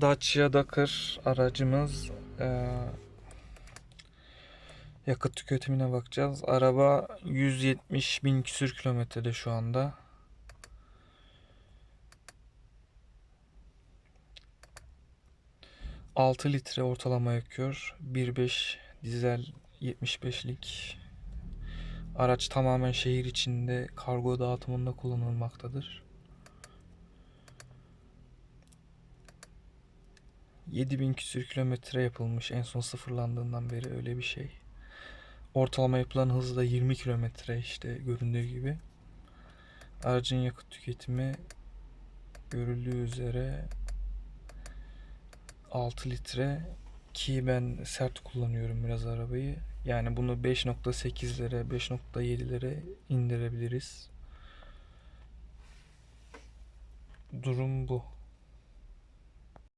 Dacia Dakar aracımız eee, yakıt tüketimine bakacağız. Araba 170 bin küsür kilometrede şu anda. ...6 litre ortalama yakıyor. 1.5 dizel 75'lik. Araç tamamen şehir içinde kargo dağıtımında kullanılmaktadır. 7000 küsür kilometre yapılmış en son sıfırlandığından beri öyle bir şey. Ortalama yapılan hızı da 20 kilometre işte göründüğü gibi. Aracın yakıt tüketimi görüldüğü üzere 6 litre ki ben sert kullanıyorum biraz arabayı. Yani bunu 5.8'lere 5.7'lere indirebiliriz. Durum bu.